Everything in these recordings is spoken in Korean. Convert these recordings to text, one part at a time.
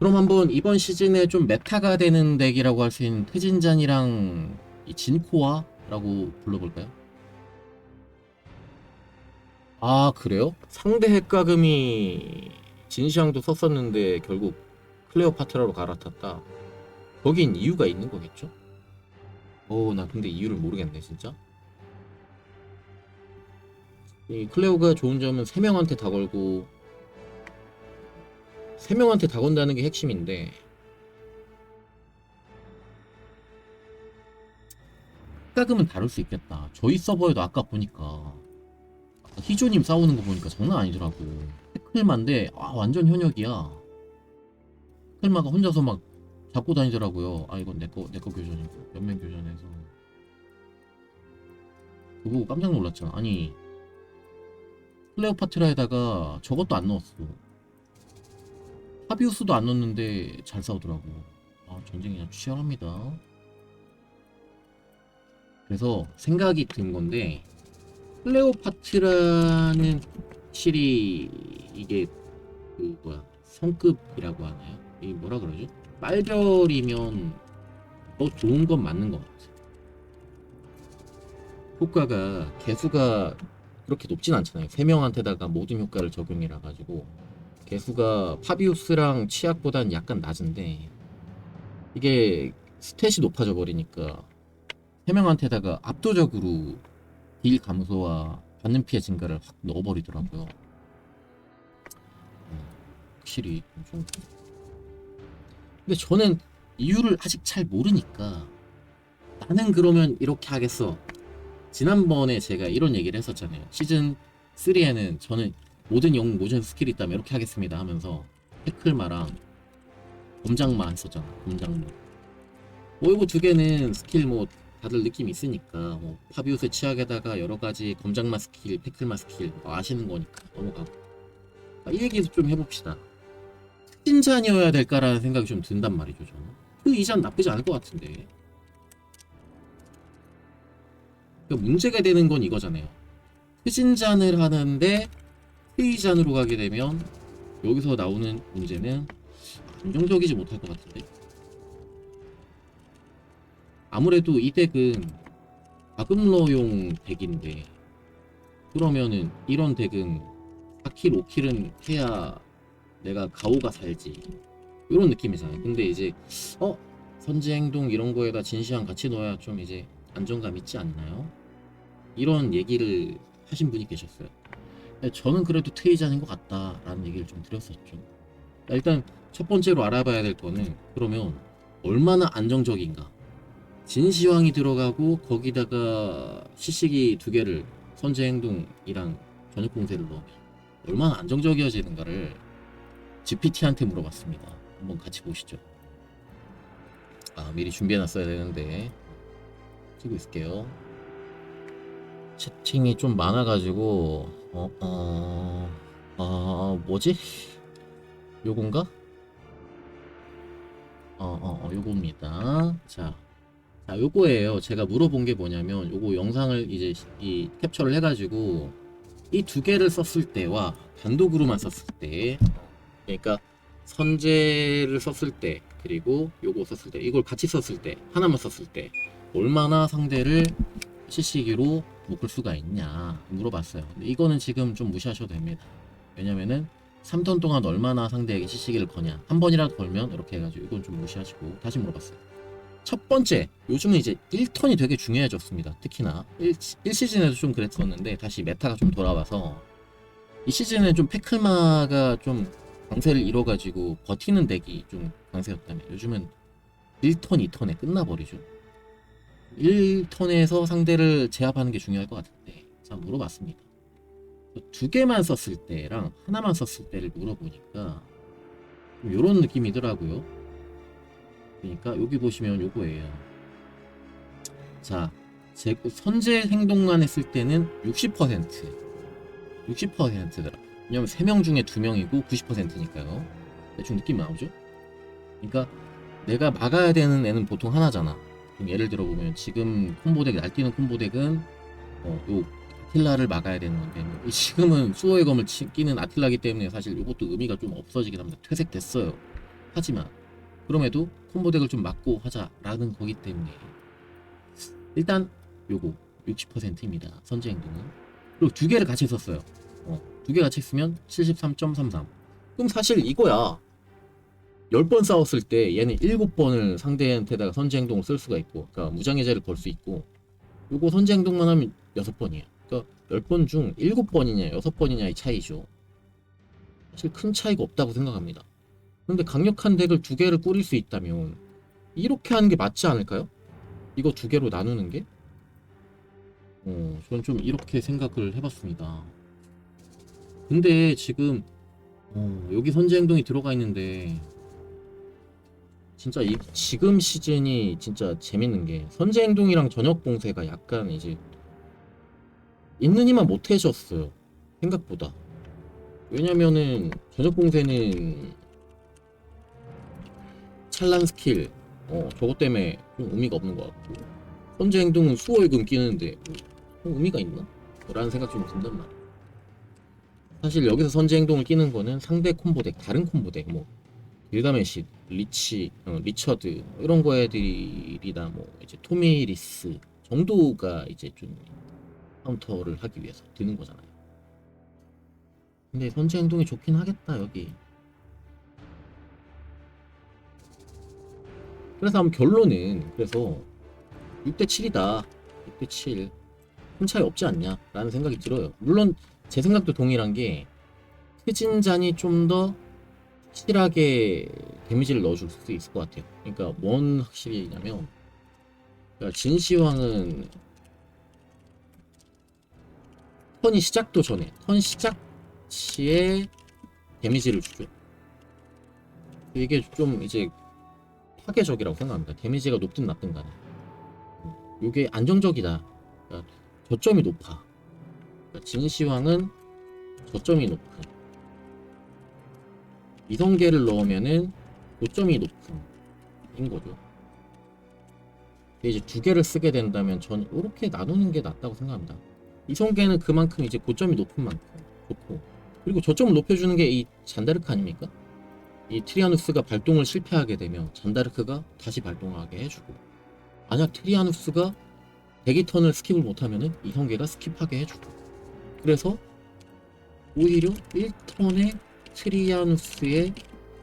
그럼 한번 이번 시즌에 좀 메타가 되는 덱이라고 할 수 있는 태진잔이랑 이 진코아라고 불러볼까요? 아 그래요? 상대 핵가금이 진시황도 썼었는데 결국 클레오파트라로 갈아탔다. 거긴 이유가 있는 거겠죠? 어, 나 근데 이유를 모르겠네, 진짜. 이 클레오가 좋은 점은 세 명한테 다 걸고 세 명한테 다 건다는 게 핵심인데 핵가금은 다를 수 있겠다. 저희 서버에도 아까 보니까 희조님 싸우는 거 보니까 장난 아니더라고. 해클마인데 아 완전 현역이야. 해클마가 혼자서 막 잡고 다니더라고요. 아 이건 내거 내 거 교전이고 연맹 교전에서 그거 깜짝 놀랐잖아. 아니 클레오파트라에다가 저것도 안 넣었어. 파비우스도 안 넣었는데 잘 싸우더라고. 아 전쟁이 그냥 치열합니다. 그래서 생각이 든 건데 클레오파트라는 확실히 이게 그 뭐야 성급이라고 하나요? 이 뭐라 그러죠? 빨별이면 더 좋은 건 맞는 것 같아. 효과가 개수가 그렇게 높진 않잖아요. 세 명한테다가 모든 효과를 적용해라 가지고 개수가 파비우스랑 치약보단 약간 낮은데 이게 스탯이 높아져 버리니까 세 명한테다가 압도적으로 딜 감소와 받는 피해 증가를 확 넣어버리더라고요. 음, 확실히 좀. 근데 저는 이유를 아직 잘 모르니까 나는 그러면 이렇게 하겠어. 지난번에 제가 이런 얘기를 했었잖아요. 시즌 3에는 저는 모든 영웅 모든 스킬이 있다면 이렇게 하겠습니다 하면서 태클마랑 검장마 했었잖아. 검장마. 뭐 이거 두 개는 스킬 뭐 다들 느낌 있으니까 뭐 파비우스 치약에다가 여러 가지 검장마 스킬, 태클마 스킬 뭐 아시는 거니까 넘어가고 아, 이 얘기도 좀 해봅시다. 특진잔이어야 될까라는 생각이 좀 든단 말이죠 저는. 그 이잔 나쁘지 않을 것 같은데. 그러니까 문제가 되는 건 이거잖아요. 트진잔을 하는데 트이잔으로 가게 되면 여기서 나오는 문제는 안정적이지 못할 것 같은데. 아무래도 이 덱은 가금러용 덱인데 그러면은 이런 덱은 4킬, 5킬은 해야 내가 가오가 살지 이런 느낌이잖아요. 근데 이제 어 선제 행동 이런 거에다 진시황 같이 넣어야 좀 이제 안정감 있지 않나요? 이런 얘기를 하신 분이 계셨어요. 근데 저는 그래도 트이자인 것 같다라는 얘기를 좀 드렸었죠. 일단 첫 번째로 알아봐야 될 거는 그러면 얼마나 안정적인가. 진시황이 들어가고 거기다가 시식이 두 개를 선제 행동이랑 전역 공세를 넣으면 얼마나 안정적이어지는가를 GPT한테 물어봤습니다. 한번 같이 보시죠. 아 미리 준비해놨어야 되는데 쓰고 있을게요. 채팅이 좀 많아가지고 어, 어, 어, 뭐지? 요건가? 어, 어, 어, 요겁니다. 자, 자, 요거예요. 제가 물어본 게 뭐냐면, 요거 영상을 이제 이 캡처를 해가지고 이 두 개를 썼을 때와 단독으로만 썼을 때, 그러니까 선제를 썼을 때, 그리고 요거 썼을 때, 이걸 같이 썼을 때, 하나만 썼을 때, 얼마나 상대를 CC기로 묶을 수가 있냐 물어봤어요. 근데 이거는 지금 좀 무시하셔도 됩니다. 왜냐면은 3턴 동안 얼마나 상대에게 CC기를 거냐 한 번이라도 걸면 이렇게 해가지고 이건 좀 무시하시고 다시 물어봤어요. 첫 번째 요즘은 이제 1턴이 되게 중요해졌습니다. 특히나 1, 1시즌에도 좀 그랬었는데 다시 메타가 좀 돌아와서 이 시즌에 좀 페클마가 좀 강세를 잃어가지고 버티는 덱이 좀 강세였다면 요즘은 1턴, 2턴에 끝나버리죠. 1턴에서 상대를 제압하는 게 중요할 것 같은데 자 물어봤습니다. 두 개만 썼을 때랑 하나만 썼을 때를 물어보니까 이런 느낌이더라고요. 그러니까 여기 보시면 요거예요. 자 제, 선제 행동만 했을 때는 60% 60%더라. 왜냐면 3명 중에 2명이고 90%니까요. 대충 느낌 나오죠? 그러니까 내가 막아야 되는 애는 보통 하나잖아 좀 예를 들어 보면 지금 콤보덱 날뛰는 콤보덱은 어, 요 아틸라를 막아야 되는 건데 뭐 지금은 수호의 검을 치, 끼는 아틸라기 때문에 사실 이것도 의미가 좀 없어지긴 합니다. 퇴색됐어요. 하지만 그럼에도 콤보 덱을 좀 막고 하자라는 거기 때문에 일단 요거 60%입니다. 선제 행동은 그리고 두 개를 같이 썼어요. 어, 두 개 같이 쓰면 73.33. 그럼 사실 이거야. 10번 싸웠을 때 얘는 7번을 상대한테다가 선제 행동을 쓸 수가 있고 그러니까 무장해제를 걸 수 있고 요거 선제 행동만 하면 6번이에요. 그러니까 10번 중 7번이냐 6번이냐의 차이죠. 사실 큰 차이가 없다고 생각합니다. 근데 강력한 덱을 두 개를 꾸릴 수 있다면 이렇게 하는 게 맞지 않을까요? 이거 두 개로 나누는 게? 어, 저는 좀 이렇게 생각을 해봤습니다. 근데 지금 어, 여기 선제 행동이 들어가 있는데 진짜 이 지금 시즌이 진짜 재밌는 게 선제 행동이랑 저녁 봉쇄가 약간 이제 있는 이만 못해졌어요. 생각보다. 왜냐면은 저녁 봉쇄는 찬란 스킬 어 저것 때문에 좀 의미가 없는 것 같고 선제 행동은 수월금 끼는데 뭐 의미가 있나? 라는 생각 좀 든단 말이야. 사실 여기서 선제 행동을 끼는 거는 상대 콤보덱, 다른 콤보덱, 뭐 길가메시, 리치, 어, 리처드 이런 거 애들이나 뭐 이제 토미리스 정도가 이제 좀 카운터를 하기 위해서 드는 거잖아요. 근데 선제 행동이 좋긴 하겠다 여기. 그래서 한번 결론은 그래서 6대 7이다. 6대 7. 큰 차이 없지 않냐? 라는 생각이 들어요. 물론 제 생각도 동일한 게 트진잔이 좀 더 확실하게 데미지를 넣어줄 수 있을 것 같아요. 그러니까 뭔 확실히냐면 그러니까 진시황은 턴이 시작도 전에 턴 시작 시에 데미지를 주죠. 이게 좀 이제 파괴적이라고 생각합니다. 데미지가 높든 낮든 간에. 이게 안정적이다. 그러니까 저점이 높아. 그러니까 진시황은 저점이 높은. 이성계를 넣으면은 고점이 높은. 인 거죠. 이제 두 개를 쓰게 된다면 전 이렇게 나누는 게 낫다고 생각합니다. 이성계는 그만큼 이제 고점이 높은 만큼 좋고 그리고 저점을 높여주는 게 이 잔다르크 아닙니까? 이 트리아누스가 발동을 실패하게 되면 잔다르크가 다시 발동하게 해주고 만약 트리아누스가 대기 턴을 스킵을 못하면은 이성계가 스킵하게 해주고 그래서 오히려 1턴에 트리아누스의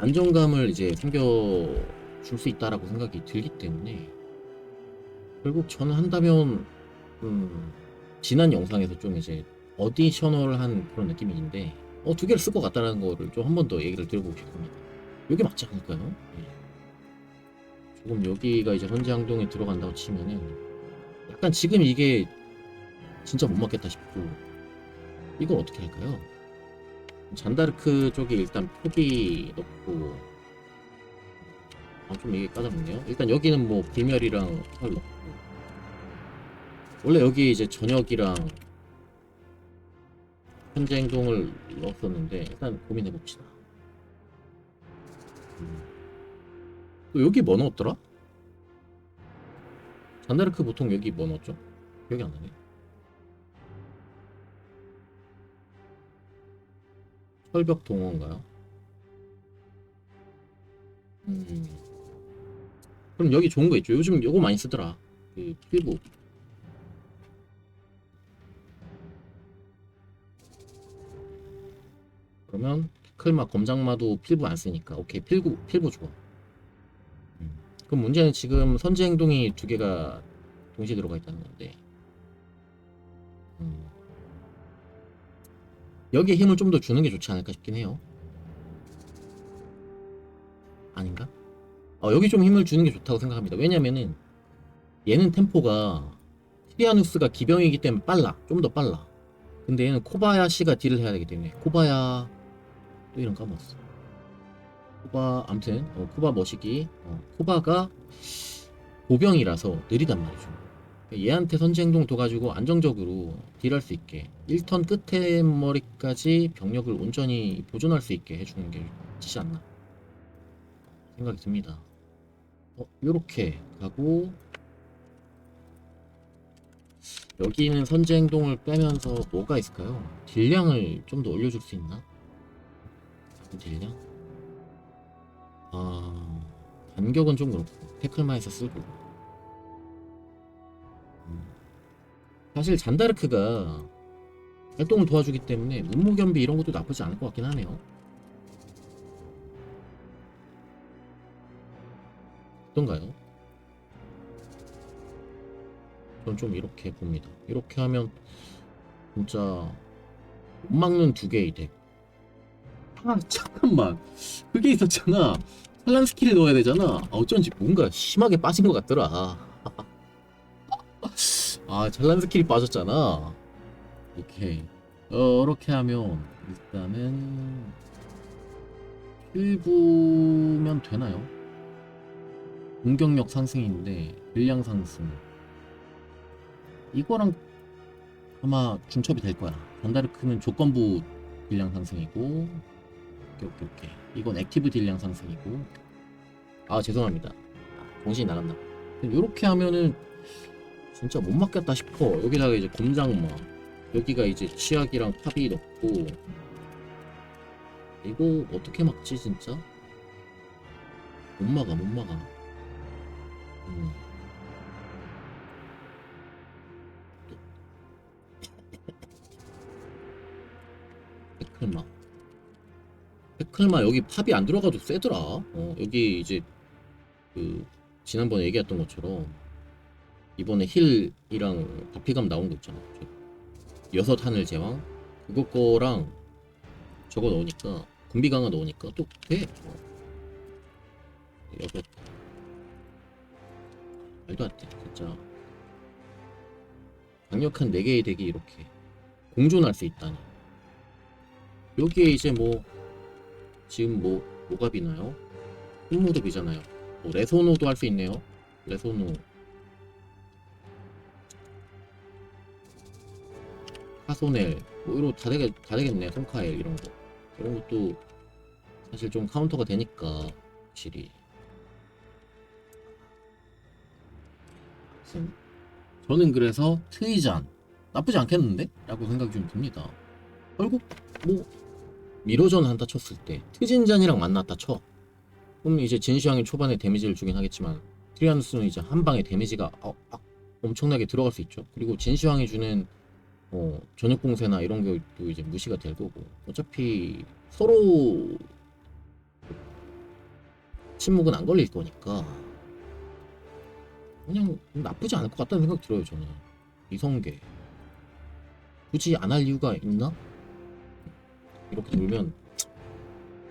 안정감을 이제 생겨줄 수 있다라고 생각이 들기 때문에 결국 저는 한다면 음, 지난 영상에서 좀 이제 어디셔널한 그런 느낌인데 어, 두 개를 쓸 것 같다는 거를 좀 한 번 더 얘기를 드려보고 싶습니다. 여기 맞지 않을까요? 예. 조금 여기가 이제 현지항동에 들어간다고 치면은 약간 지금 이게 진짜 못 맞겠다 싶고 이걸 어떻게 할까요? 잔다르크 쪽에 일단 표기 넣고 아, 좀 이게 까다롭네요. 일단 여기는 뭐 불멸이랑 털 넣고 원래 여기 이제 저녁이랑 현재 행동을 넣었었는데 일단 고민해 봅시다. 음. 또 여기 뭐 넣었더라? 잔다르크 보통 여기 뭐 넣었죠? 기억이 안 나네. 철벽 동호인가요? 음. 그럼 여기 좋은 거 있죠? 요즘 요거 많이 쓰더라. 그 필부. 그러면 클마 검장마도 필부 안 쓰니까 오케이 필구 필부 좋아. 음. 그럼 문제는 지금 선제 행동이 두 개가 동시에 들어가 있다는 건데. 음. 여기에 힘을 좀 더 주는 게 좋지 않을까 싶긴 해요. 아닌가? 어, 여기 좀 힘을 주는 게 좋다고 생각합니다. 왜냐면은 얘는 템포가 티리아누스가 기병이기 때문에 빨라. 좀 더 빨라. 근데 얘는 코바야시가 딜을 해야 되기 때문에 코바야 또거 까먹었어. 코바 암튼 어, 코바 머시기 어, 코바가 보병이라서 느리단 말이죠. 얘한테 선제 행동 둬가지고 안정적으로 딜할 수 있게 1턴 끝에 머리까지 병력을 온전히 보존할 수 있게 해주는 게 좋지 않나 생각이 듭니다. 어, 요렇게 가고 여기는 선제 행동을 빼면서 뭐가 있을까요? 딜량을 좀 더 올려줄 수 있나? 딜량? 아 간격은 좀 그렇고 태클마에서 쓰고 사실 잔다르크가 활동을 도와주기 때문에 문무견비 이런 것도 나쁘지 않을 것 같긴 하네요. 어떤가요? 전 좀 이렇게 봅니다. 이렇게 하면 진짜 못 막는 두 개의 덱. 아 잠깐만. 그게 있었잖아. 산란 스킬을 넣어야 되잖아. 아, 어쩐지 뭔가 심하게 빠진 것 같더라 아 찬란 스킬이 빠졌잖아. 오케이. 어, 이렇게 하면 일단은 일부면 되나요? 공격력 상승인데 물량 상승. 이거랑 아마 중첩이 될 거야. 단다르크는 조건부 딜량 상승이고 오케이 오케이 오케이. 이건 액티브 딜량 상승이고. 아 죄송합니다. 정신이 나갔나 이렇게 하면은 진짜 못 맞겠다 싶어. 여기다가 이제 검장마. 여기가 이제 치약이랑 탑이 넣고. 이거 어떻게 막지 진짜? 못 막아 못 막아. 음. 백클마. 백클마 여기 팝이 안 들어가도 세더라. 어, 여기 이제 그 지난번에 얘기했던 것처럼 이번에 힐이랑 바피감 나온 거 있잖아 저 여섯 하늘 제왕 그거 거랑 저거 넣으니까 군비 강화 넣으니까 또 돼. 어. 여섯 말도 안 돼. 진짜 강력한 네 개의 덱이 이렇게 공존할 수 있다니. 여기에 이제 뭐 지금 뭐 뭐가 비나요? 흑모도 비잖아요. 뭐 레소노도 할 수 있네요. 레소노 카소넬 뭐 이런 다 되겠 다 되겠네. 손카엘 이런 거. 이런 것도 사실 좀 카운터가 되니까 확실히. 저는 그래서 트이잔 나쁘지 않겠는데? 라고 생각이 좀 듭니다. 결국 뭐 미러전 한타 쳤을 때 트진잔이랑 만났다 쳐. 그럼 이제 진시황이 초반에 데미지를 주긴 하겠지만 트리아누스는 이제 한 방에 데미지가 어, 아, 엄청나게 들어갈 수 있죠. 그리고 진시황이 주는 어, 저녁 공세나 이런 것도 이제 무시가 될 거고. 어차피 서로 침묵은 안 걸릴 거니까 그냥 나쁘지 않을 것 같다는 생각 들어요 저는. 이성계. 굳이 안 할 이유가 있나? 이렇게 놀면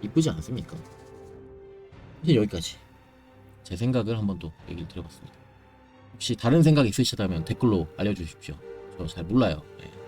이쁘지 않습니까? 이제 여기까지. 제 생각을 한번 더 얘기를 드려봤습니다. 혹시 다른 생각 있으시다면 댓글로 알려주십시오. 저 잘 몰라요 네.